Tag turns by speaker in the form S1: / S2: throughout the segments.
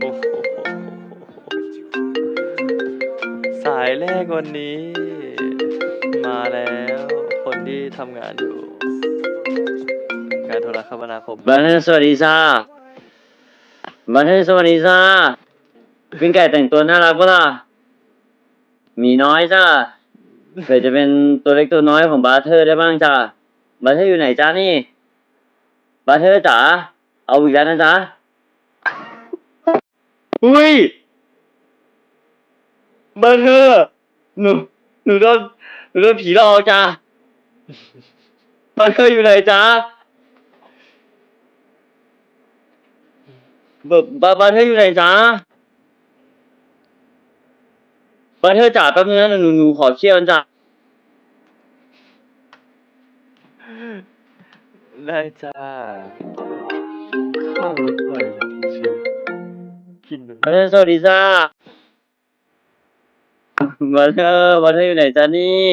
S1: โอ้โหสายแรกวันนี้ มาแล้วคนที่ทำงานอยู่ การโทรคมนาคม
S2: บันเทิงสวัสดีจ้าบันเทิงสวัสดีจ้าวิ่งไก่แต่งตัวน่ารักปะล่ะหมีน้อยจ้าเผื่อจะเป็นตัวเล็กตัวน้อยของบาร์เทอร์ได้บ้างจ้าบาร์เทอร์อยู่ไหนจ้านี่ บาร์เทอร์จ๋าเอาอีกแล้วนะจ๊ะอุ้ยบาร์เทอร์หนูหนูโดนหนูโดนผีหลอกจ้าบาร์เทอร์อยู่ไหนจ้าบบบาบาเธออยู่ไหนจ๊ะบาเธอจ๋าแป๊บนึงนะหนูหนูขอเชี่ยวจ้ะ
S1: ได้จ้าข้าวรถไฟชิวกิน
S2: บาเธอสวัสดีจ้าบาเธอบาเธออยู่ไหนจ๊ะนี่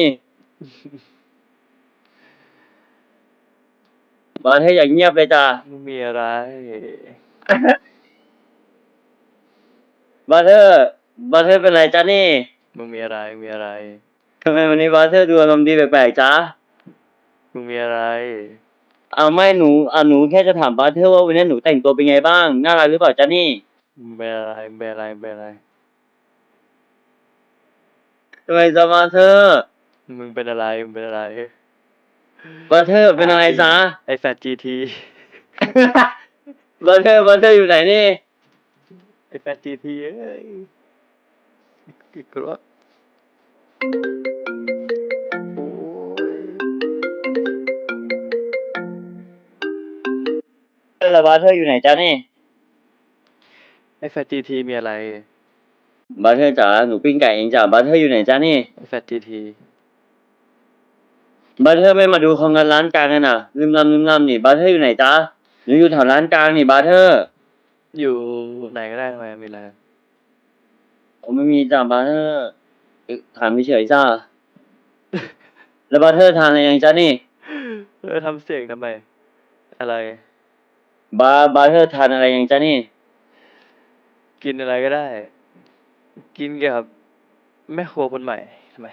S2: บาเธออย่างเงียบเลยจ้ะ
S1: มึงมีอะไร
S2: บาเธอบาเธอเป็นไรจ๊ะนี่
S1: มึงมีอะไรมึงมีอะไร
S2: ทำไมวันนี้บาเธอดูอารมณ์ดีแปลกๆจ๊ะ
S1: มึงมีอะไร
S2: เอาไม่หนูอ่าหนูแค่จะถามบาเธอว่าวันนี้หนูแต่งตัวเป็นไงบ้าง น่ารักหรือเปล่าจ๊ะนี่
S1: มึงเป็นอะไรมึงเป็นอะไรมึงเป็นอะไร
S2: ทำไมจ๊ะบาเธอ
S1: มึงเป็นอะไรมึงเป็นอะไร
S2: บาเธอเป็นอะไรจ๊ะ
S1: ไอแฟตจีที
S2: บาเธอร์บาเธอร์อยู่ไหนนี่
S1: ไอแฟตจีทีเอ้ยกลัว
S2: แล้วบาเธอร์อยู่ไหนจ๊ะนี่
S1: ไอแฟตจีทีมีอะไร
S2: บาเธอร์จ๋าหนูปิ้งไก่เองจ้ะบาเธอร์อยู่ไหนจ๊ะนี่
S1: ไอแฟตจีที
S2: บาเธอร์ไม่มาดูของกันร้านกลางกันอะลืมลำลืมลำนี่บาเธอร์อยู่ไหนจ๊ะหนูอยู่แถวร้านกลางนี่บาเธอร์
S1: อยู่ไหนก็ได้ทำไมมีอะไร
S2: ผมไม่มีจ้ะบาเธอร์เอ๊ะถามเฉยๆจ้ะแล้วบาเธอร์ทานอะไรยังจ๊ะนี่
S1: เออทำเสียงทำไม อะไร
S2: บาบาเธอร์ทานอะไรยังจ๊ะนี่
S1: กินอะไรก็ได้ กินเกี่ยวกับแม่ครัวคนใหม่ทำไม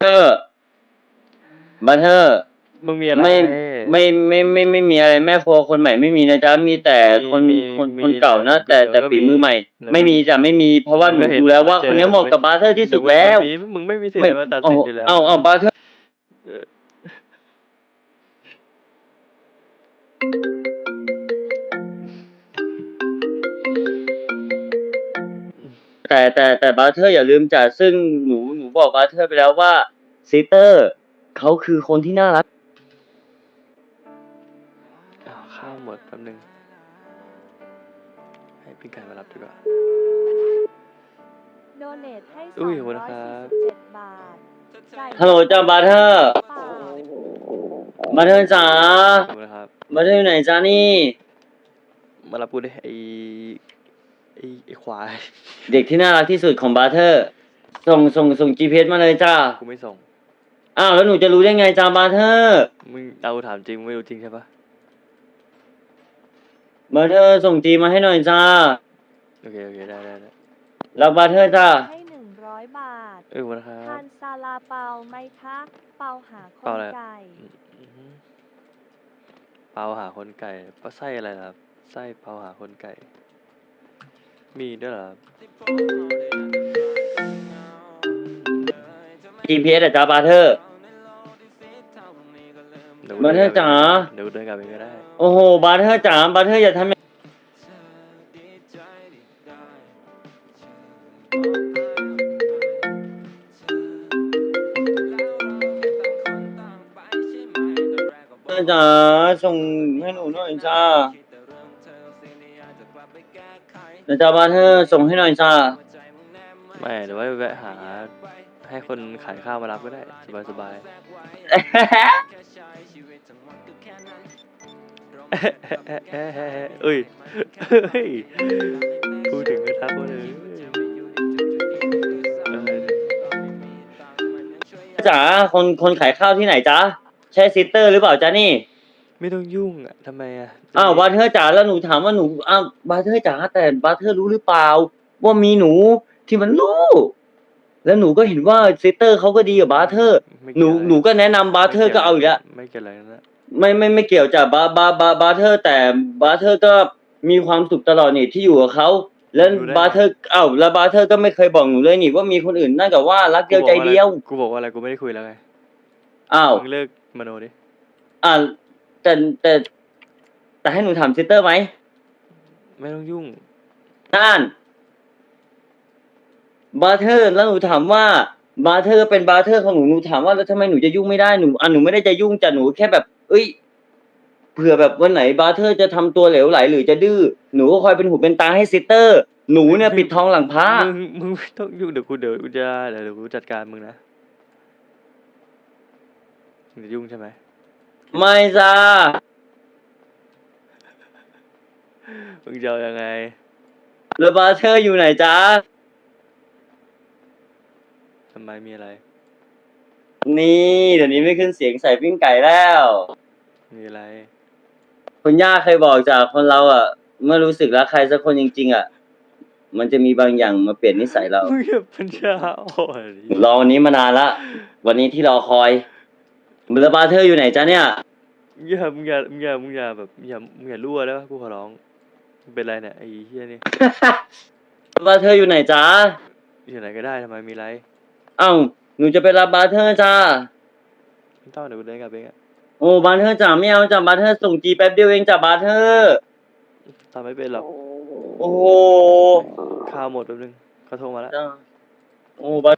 S2: เธอบาเธอร์
S1: มึงมีอะไร
S2: ไม่ ไม่ไม่ไม่ไม่มีอะไรแม่ครัวคนใหม่ไม่มีนะจ๊ะมีแต่คน
S1: มี
S2: คน
S1: มี
S2: คนเก่านะแต่
S1: เดี๋ยว
S2: แต่
S1: ก็
S2: ฝี
S1: มี
S2: มือใหม่
S1: เดี๋ยว
S2: ไม่มีจ้ะไม่มีเพราะว่าหนู
S1: ก็เห็น
S2: ดูแล้วว่า
S1: เจอ
S2: คนนี้เหมาะกับบาเทอร์ที่สุดแล้ว
S1: มีมึงไม่มีสิท
S2: ไม่
S1: ธิ์มาตัด
S2: เอา
S1: สินอยู่แล้ว
S2: เอาเอาบาเทอร์
S1: เออ
S2: แต่แต่แต่บาเทอร์อย่าลืมจ้ะซึ่งหนูหนูบอกบาเทอร์ไปแล้วว่าซิสเตอร์เขาคือคนที่น่ารักา
S1: วข้าวหมดแป๊บนึง ให้พี่ไก่มารับดีกว่า
S3: โดเนทให้
S1: อุ้ยขอบคุณครับ
S3: 247บาทจ่าย
S2: ฮัลโหลจ้าบาเทอร์
S3: เปล่า
S2: บาเทอร์จ๋า
S1: ขอบคุณครับ
S2: บาเทอร์อยู่ไหนจ้านี่
S1: มารับกูดิไอไอไอควาย
S2: เด็กที่น่ารักที่สุดของบาเทอร์ ส่งส่งส่ง GPS มาเลยจ้า
S1: กูไม่ส่ง
S2: อ้าวแล้วหนูจะรู้ได้ไงจ้าบาเทอร์
S1: มึงเอาถามจริงมึงไม่รู้จริงใช่ปะ
S2: บาเทอร์ส่งจีมาให้หน่อยจ้า
S1: โอเคโอเคได้ได้ได้
S2: รักบาเทอร์จ้า
S3: ให้หนึ่งร้อยบาท
S1: เออขอบคุณครั
S3: ทา
S1: บ
S3: นซาลาเปาไหมคะ เปาหาค
S1: เปานอะไร
S3: ไก่
S1: อืมอือหือเปาหาคนไก่เปาไส้อะไรล่ะครับไส้เปาหาคนไก่ มีด้วยเหรอครับ
S2: GPS อะจ้าบาเทอร์
S1: เดี๋ยว
S2: มาเถอะจ๋า
S1: เดี๋ยวกูเดินกลับเองก็ได้
S2: โอ้โหบาเทอร์จ๋าบาเทอร์อย่าทำอย่างบาเทอร์จ๋าส่งให้หนูหน่อยจ้าเดี๋ยวจ้าบาเทอร์ส่งให้หน่อยจ้า
S1: ไม่เดี๋ยวไว้แวะหาให้คนขายข้าวมารับก็ได้ สบายสบาย เอ้ยเฮ้ยพูดถึงก็ทักว่าเลยเออ
S2: จ๋าคนคนขายข้าวที่ไหนจ๊ะใช่ซิสเตอร์หรือเปล่าจ๊ะนี่
S1: ไม่ต้องยุ่งอะทำไมอะ
S2: อ้าวบาเทอร์จ๋าแล้วหนูถามว่าหนูอ้าวบาเทอร์จ๋าแต่บาเทอร์รู้หรือเปล่า ว่ามีหนูที่มันรู้แล้วหนูก็เห็นว่าซิสเตอร์เขาก็ดีกับบาเทอร์
S1: ไม่
S2: หนู
S1: เกี่ยว
S2: หนูก็แนะนำบาเทอร์ก็เอาอีกแล้ว
S1: ไม่เกี่ยวอะไรนะ
S2: ไม่ไม่ไม่เกี่ยวจากบาบาบาบาเทอร์แต่บาเทอร์ก็มีความสุขตลอดนี่ที่อยู่กับเขาแล้วบาเทอร์อ้าวแล้วบาเทอร์ก็ไม่เคยบอกหนูเลยนี่ว่ามีคนอื่นนั่นกับว่ารักเดียวใจเดียว
S1: กูบอกว่าอะไรกูไม่ได้คุยแล้วไง
S2: อ้าว
S1: มึงเลิกมโนดิ
S2: อ่าแต่แต่แต่ให้หนูถามซิสเตอร์ไหม
S1: ไม่ต้องยุ่ง
S2: นั่นบาเทอร์แล้วหนูถามว่าบาเทอร์เป็นบาเทอร์ของหนูหนูถามว่าแล้วทำไมหนูจะยุ่งไม่ได้หนูอะหนูไม่ได้จะยุ่งแต่หนูแค่แบบ เอ้ยเผื่อแบบวันไหนบาเทอร์จะทำตัวเหลวไหล หรือจะดื้อหนูก็คอยเป็นหูเป็นตาให้ซิสเตอร์ หนูเนี่ยปิดทองหลังพระ
S1: มึงมึงไม่ต้องยุ่งเดี๋ยวกูเดี๋ยวกูจะเดี๋ยวเดี๋ยวกูจัดการมึงนะมึงจะยุ่งใช่ไหม
S2: ไม่จ้า
S1: มึงจะเอายังไง
S2: แล้วบาเทอร์อยู่ไหนจ้า
S1: ทำไมมีอะไร
S2: นี่เดี๋ยวนี้ไม่ขึ้นเสียงใส่ปิ้งไก่แล้ว
S1: มีอะไร
S2: คุณย่าเคยบอกจากคนเราอะ เมื่อรู้สึกรักใครสักคนจริง ๆ อะ มันจะมีบางอย่างมาเปลี่ยนนิสัยเรา
S1: มึงอย่าปัญญาอ่อน
S2: รอวันนี้มานานละ วันนี้ที่รอคอยมือบาเทอร์อยู่ไหนจ๊ะเนี่ย
S1: อย่ามึงอย่ามึงอย่ามึงอย่าแบบอย่ามึงอย่ารั่วแล้วกูขอร้องมึงเป็นไรเนี่ยไอ้เฮียนี่
S2: บาเทอร์อยู่ไหนจ๊ะ
S1: อยู่ไหนก็ได้ทำไมมีไร
S2: เอ้าหนูจะไปรับบาเทอร์จ้า
S1: ไม่ต้องเดี๋ยวกูเดินกลับเองอะ
S2: โอ้บาเทอร์จ๋าไม่เอาจ้ะบาเทอร์ส่งจีแป๊บเดียวเองจ้ะบาเทอร์
S1: ทำไม่เป็นหรอก
S2: โอ้โห
S1: ข้าวหมดแป๊บนึงเขาโทรมาแล้ว
S2: จ้าโอ้บา
S1: จ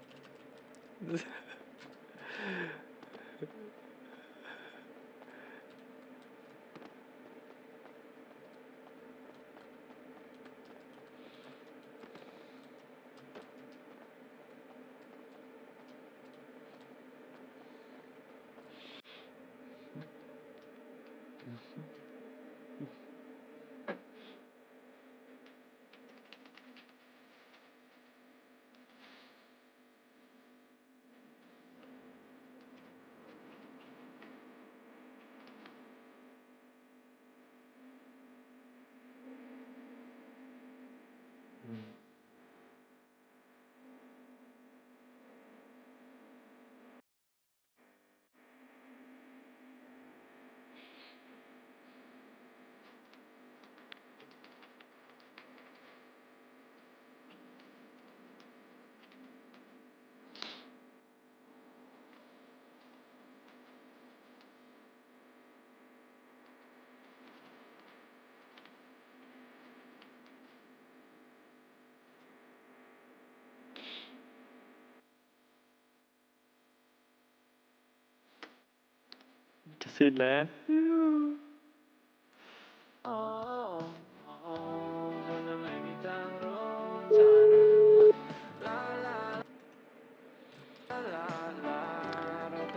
S1: สิ้นแล้ว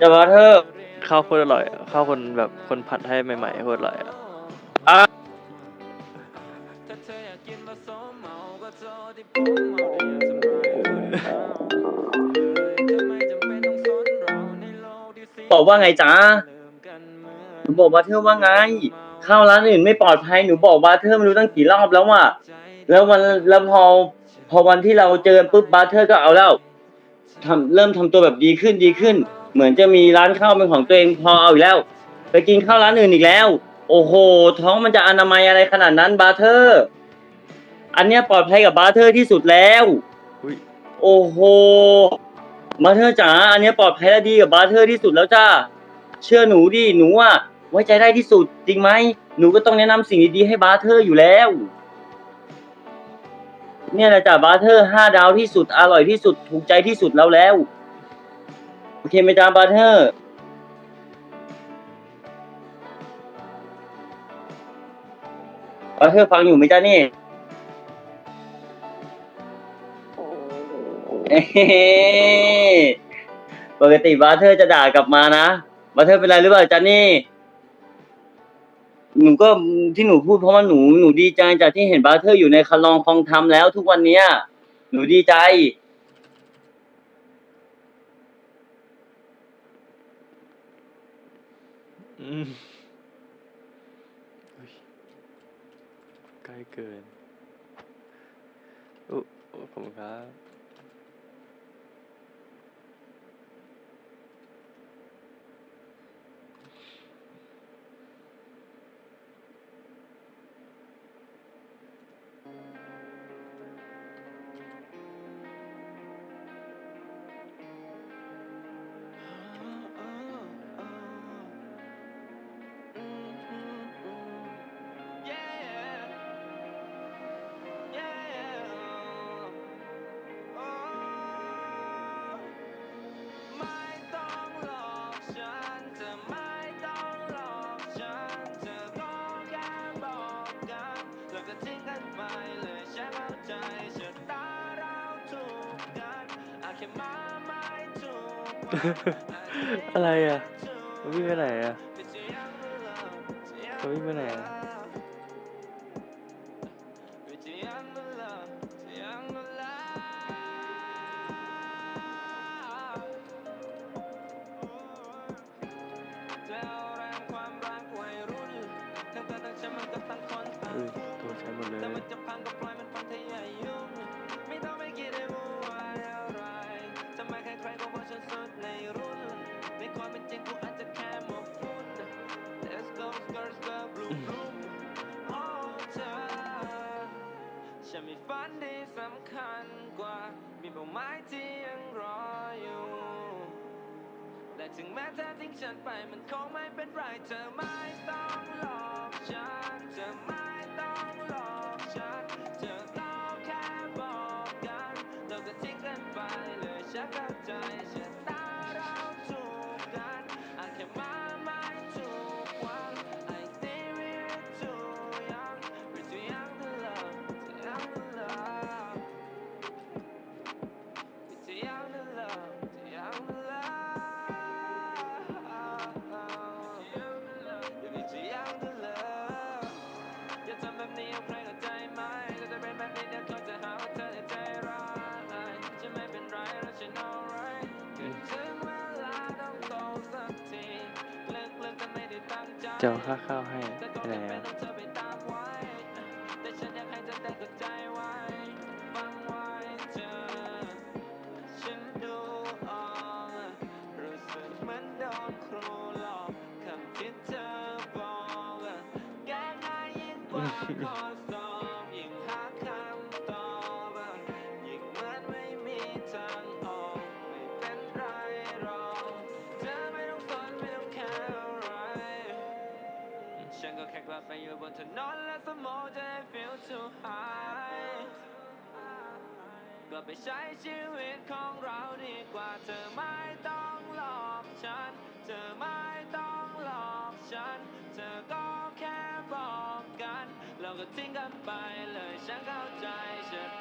S2: จ้ะบาเทอร์
S1: ข้าวโคตรอร่อยอะข้าวคนแบบคนผัดให้ใหม่ๆโคตรอร่อยอะ
S2: อะบอกว่าไงจ๊ะห นูบอกบาเทอร์ว่าไงเข้าร้านอื่นไม่ปลอดภัย หนูบอกบาเทอร์ไม่รู้ตั้งกี่รอบแล้วว่ะแล้ววันแล้วพอพอวันที่เราเจอกันปุ๊บบาเทอร์ก็เอาแล้วทำเริ่มทำตัวแบบดีขึ้นดีขึ้น เหมือนจะมีร้านข้าวเป็นของตัวเองพอเอาอีกแล้ว ไปกินข้าวร้านอื่นอีกแล้ว โอ้โห ท้องมันจะอนามัยอะไรขนาดนั้นบาเทอร์ อันเนี้ยปลอดภัยกับบาเทอร์ที่สุดแล้ว
S1: อุ้ย
S2: โอ้โหบาเทอร์จ๋าอันเนี้ยปลอดภัยและดีกับบาเทอร์ที่สุดแล้วจ้าเชื่อหนูดิหนูอะ ไว้ใจได้ที่สุดจริงไหม หนูก็ต้องแนะนำสิ่งดีๆให้บาเทอร์อยู่แล้ว เนี่ยแหละจ้ะบาเทอร์ห้าดาวที่สุดอร่อยที่สุดถูกใจที่สุดแล้วแล้ว โอเคไหมจ้าบาเทอร์ บาเทอร์ฟังอยู่ไหมจ้านี่เอ้ปกติบาเทอร์จะด่ากลับมานะบาเทอร์เป็นไรหรือเปล่าจันนี่ หนูก็ที่หนูพูดเพราะว่าหนูหนูดีใจจากที่เห็นบาเธอร์อยู่ในคันลองคลองทำแล้ว ทุกวันเนี้ย หนูดีใจ
S1: อืมใกล้เกินอุ๊
S4: ยขอบคุณครับ
S1: อะไรอะวิ่งไปไหนอะวิ่งไปไหนอะ
S4: จ้าค่าเข้าให้ไปแล้ว嗯。so high ก็ไปใช้ชีวิตของเราดีกว่า เธอไม่ต้องหลอกฉัน เธอไม่ต้องหลอกฉัน เธอก็แค่บอกกันแล้วก็ทิ้งกันไปเลยฉันเข้าใจฉัน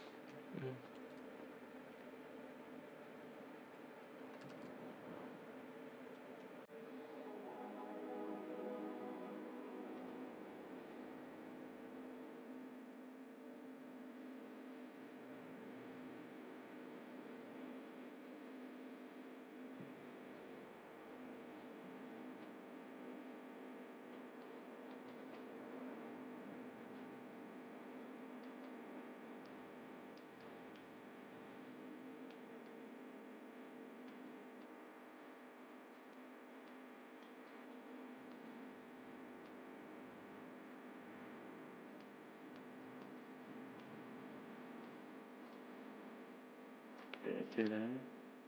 S4: เจอแล้ว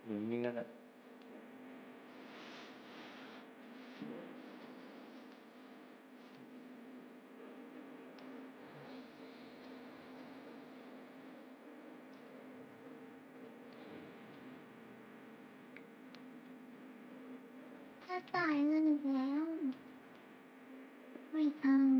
S4: อยู่นิ่งนั่นแหละ
S5: ถ้าจ่ายเงินอีกแล้ว ไม่เอา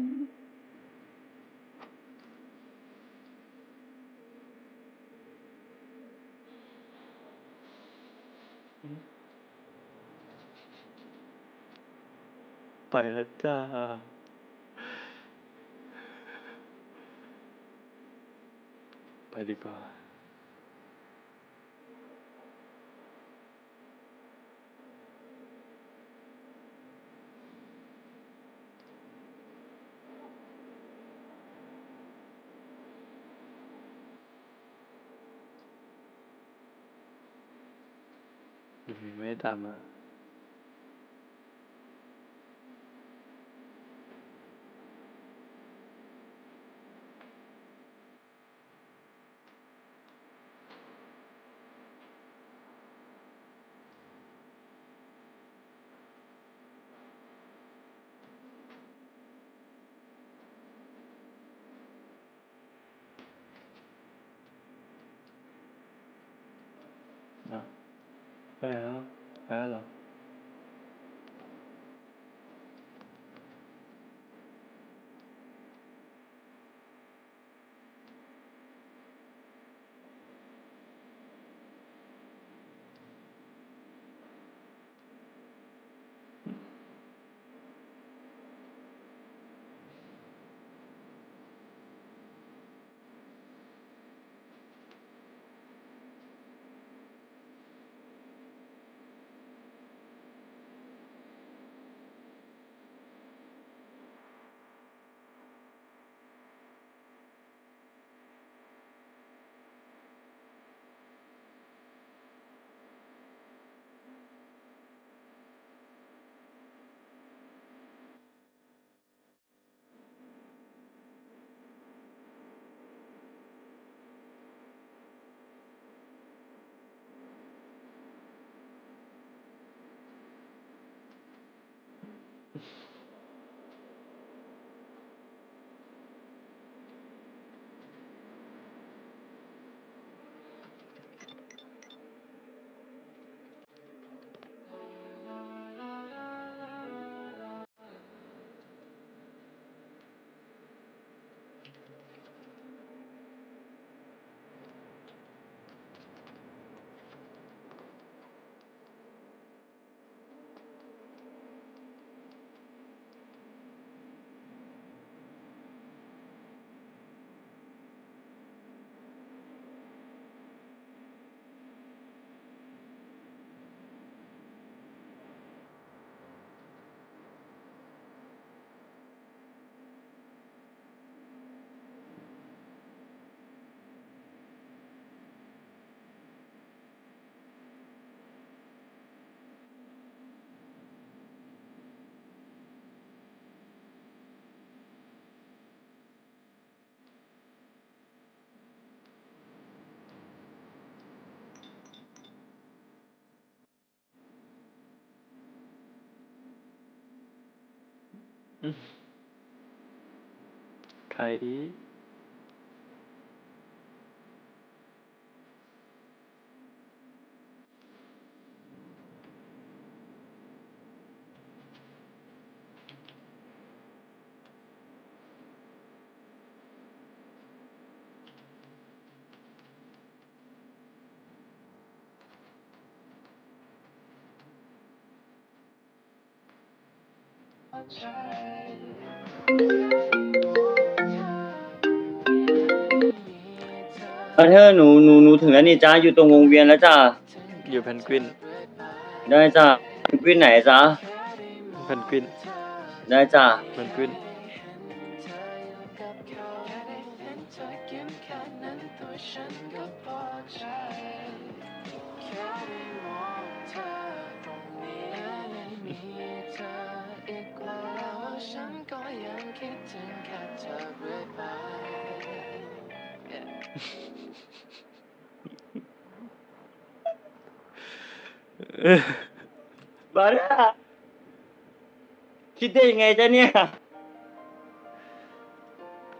S4: ไปแล้วจ้า ไปดีกว่าไม่ตามอะ ไปแล้ ว ออืมใครอีก
S2: อาเธอร์หนูหนูหนูถึงแล้วนี่จ้าอยู่ตรงวงเวียนแล้วจ้า
S4: อยู่เพนกวิน
S2: ได้จ้าเป็นกวินไหนจ้า
S4: เพนกวิน
S2: ได้จ้า
S4: เพนกวิน
S1: บา
S2: ร่าคิดได้ยังไงจ๊ะเนี่ย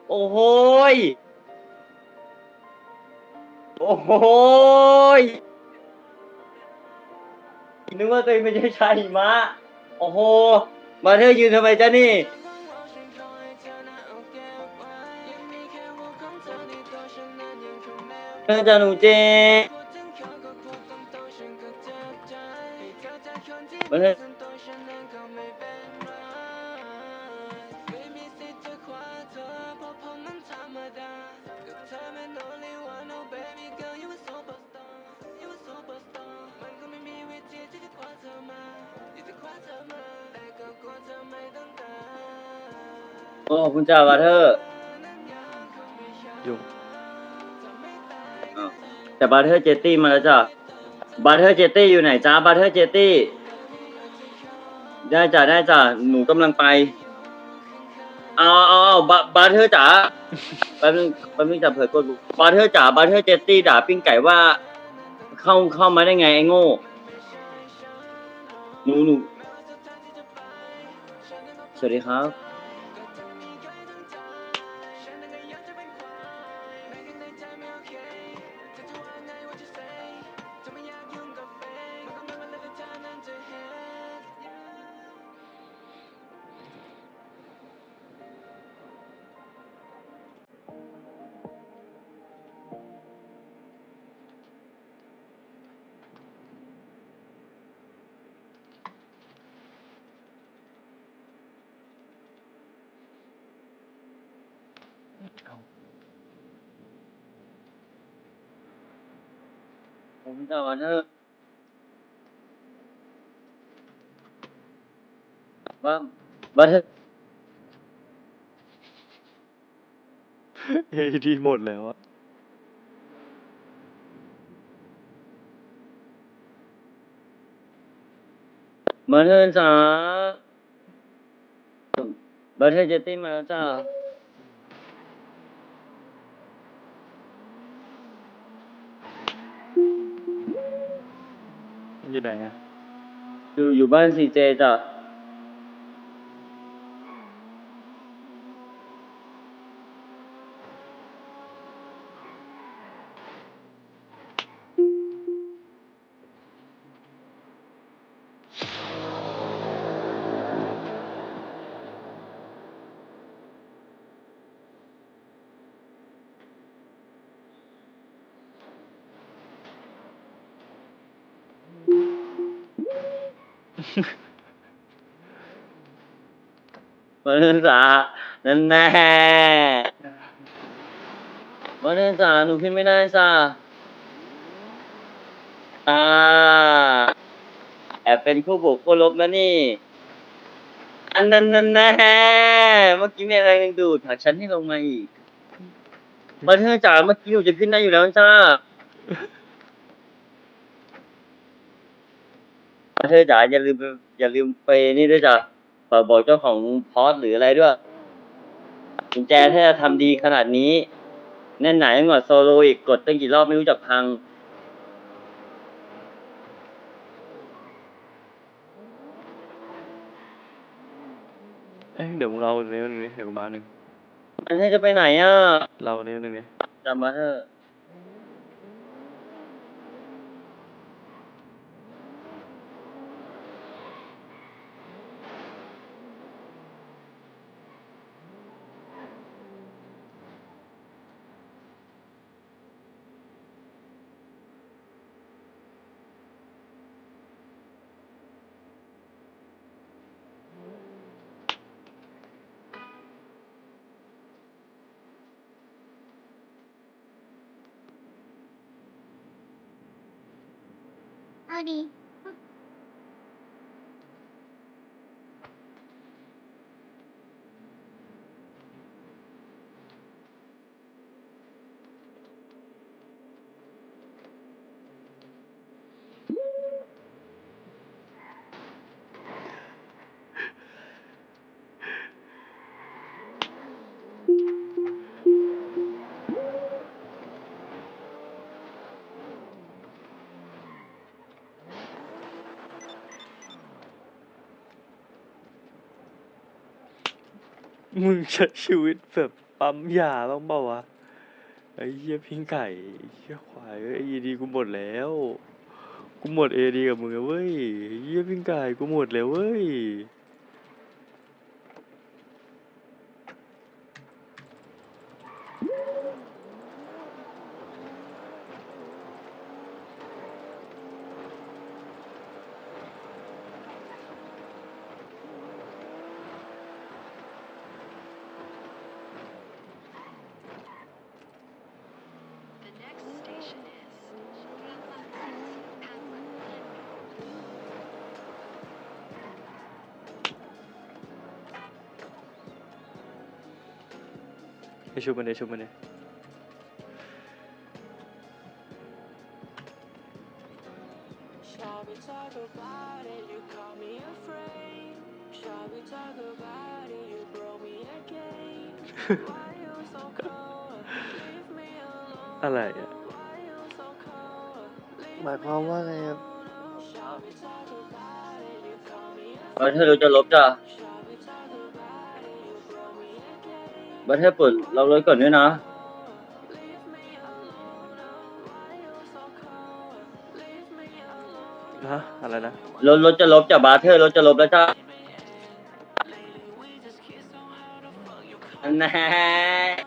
S2: โอ้โหยโอ้โหยนึกว่าตัวเองไม่ใช่ชายหิมะ โอ้โห มาเธอยืนทำไมจ๊ะนี่ เธอจะหนูเจ เธอโอ้ขอบคุณจ้าบาเทอร์
S1: ยุ่ง
S2: อ้าวแต่บาเทอร์เจตตี้มาแล้วจ้ะบาเทอร์เจตตี้อยู่ไหนจ้าบาเทอร์เจตตี้ ได้จ้ะได้จ้ะหนูกำลังไปเอาเอาเอาบาบาเทอร์จ๋าแป๊บนึงแป๊บนึงจะเผยกดบาเทอร์จ๋าบาเทอร์เจตตี้ด่าปิ้งไก่ว่า เข้าเข้ามาได้ไงไอ้โง่หนูหนูสวัสดีครับ ผมจะวันเถอะว่าบัตเถอะ
S1: เฮ้ยดีหมดแล้วอะ
S2: บัตเถอะจ๋าบัตเถอะเจตตี้มาแล้วจ้า
S1: ไหนอะ
S2: อยู่อยู่บ้านซีเจจ้ะ บัตเถอะจ๋านั่นแน่บัตเถอะจ๋าหนูขึ้นไม่ได้จ้ะอ่าแอบเป็นคู่บวกคู่ลบนะนี่ อันนั้นนั่นแน่เมื่อกี้มีอะไรดึงดูดผลักฉันให้ลงมาอีกบัตเถอะจ๋าเมื่อกี้หนูจะขึ้นได้อยู่แล้วจ้าเธอจ๋าอย่าลืมอย่าลืมไปนี่ด้วยจ้ะ ฝากบอกเจ้าของพอสหรืออะไรด้วยกุญแจถ้าจะทำดีขนาดนี้ แน่นหนายิ่งกว่าโซโลอีกกดตั้งกี่รอบไม่รู้จักพัง
S1: เอ้ยเดี๋ยวมึงเราเนี้ยนึงนี้เดี๋ยวกูมาหนึ่ง
S2: อันนี้จะไปไหนอะ
S1: เราเนี้ยนึงนี้
S2: จำมาเถอะ
S5: เอ
S1: มึงใช้ชีวิตแบบปั๊มยาบ้างเปล่าวะ ไอ้เหี้ยพิงไก่ไอ้เหี้ยควายเอ้ยไอ้ดีกูหมดแล้ว กูหมดเอดีกับมึงแล้วเว้ยไอ้เหี้ยพิงไก่กูหมดแล้วเว้ย ชุบมันเลยชุบมันเลย
S4: Shall we talk about it? You call me afraid. Shall we talk about it? You broke me again. Why you so cold? Leave me alone.
S1: อะไรอะ
S4: Why you so cold? Leave
S6: หมายความว่าไงครับ
S4: Shall we talk about it? You call me
S2: บัตเทอร์รู้จะลบจ้ะ
S4: again.
S2: บัตเทอร์ปลดเรารถก่อนด้วยนะ
S4: Leave me alone. Why you so cold? Leave me alone.
S1: ฮะอะไรนะ
S2: รถรถจะลบจ้ะบัตเทอร์รถจะลบแล้วจ้ะอันแน่